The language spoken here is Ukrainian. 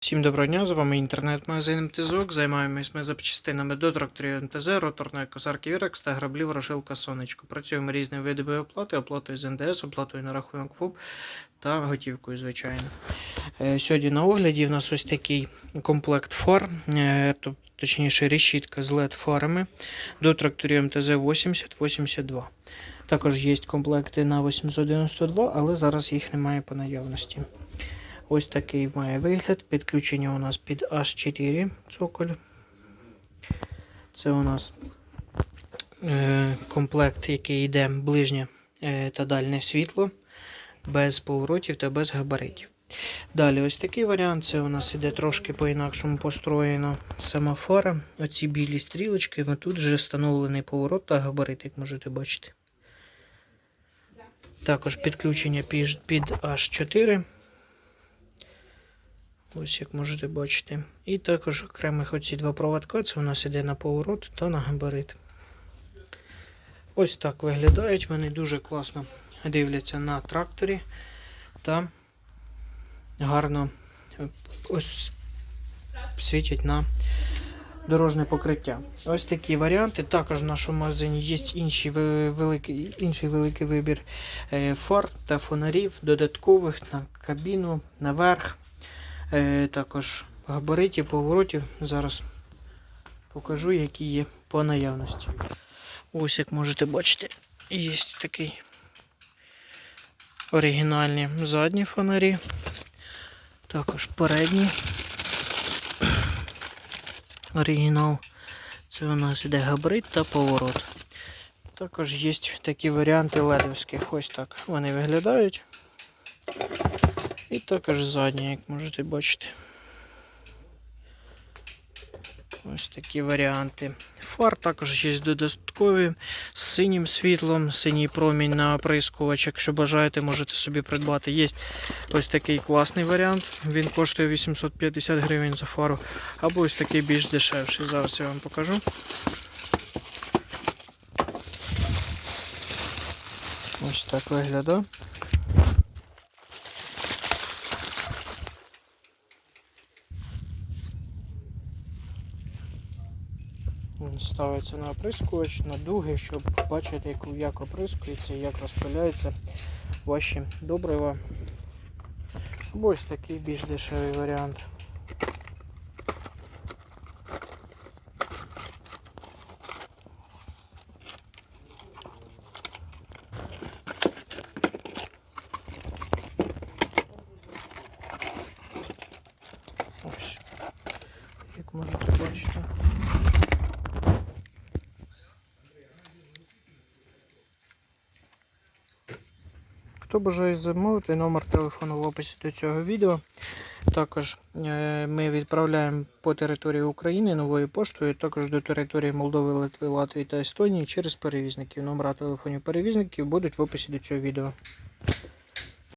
Всім доброго дня, з вами інтернет-магазин МТЗОК. Займаємось ми запчастинами до тракторів МТЗ, роторної косарки Вірекс та граблів Рошилка Сонечко. Працюємо різними видами оплати, оплатою з НДС, оплатою на рахунок ФОП та готівкою, звичайно. Е, Сьогодні на огляді в нас ось такий комплект фар, е, точніше решітка з LED-фарами до тракторів МТЗ 80-82. Також є комплекти на 892, але зараз їх немає по наявності. Ось такий має вигляд. Підключення у нас під H4 цоколь. Це у нас е, комплект, який йде ближнє е, та дальнє світло, без поворотів та без габаритів. Далі ось такий варіант. Це у нас іде трошки по-інакшому построєно сама фара. Оці білі стрілочки. ну, Тут вже встановлений поворот та габарит, як можете бачити. Також підключення під, під H4. Ось як можете бачити. І також окремих оці два проводка, це у нас іде на поворот та на габарит. Ось так виглядають. Вони дуже класно дивляться на тракторі та гарно е, ось світять на дорожне покриття. Ось такі варіанти. Також в нашому магазині є інші ви- великий, інший великий вибір е, фар та фонарів, додаткових на кабіну, наверх. Е, також габаритів, поворотів. Зараз покажу, які є по наявності. Ось як можете бачити, є такий оригінальні задні фонарі. Також передні. Оригінал. Це у нас іде габарит та поворот. Також є такі варіанти ледовських. Ось так вони виглядають. І також задні, як можете бачити. Ось такі варіанти. Фар також є додаткові з синім світлом, синій промінь на оприскувач. Якщо бажаєте, можете собі придбати. Є ось такий класний варіант. Він коштує 850 гривень за фару. Або ось такий більш дешевший. Зараз я вам покажу. Ось так виглядає. Ставиться на оприскувач, на дуги, щоб бачити, як, оприскується як розпиляються ваші добрива. Ось такий більш дешевий варіант. Ось, як можете бачити. Хто бажає замовити, номер телефону в описі до цього відео. Також е, ми відправляємо по території України новою поштою, також до території Молдови, Литви, Латвії та Естонії через перевізників. Номера телефонів перевізників будуть в описі до цього відео.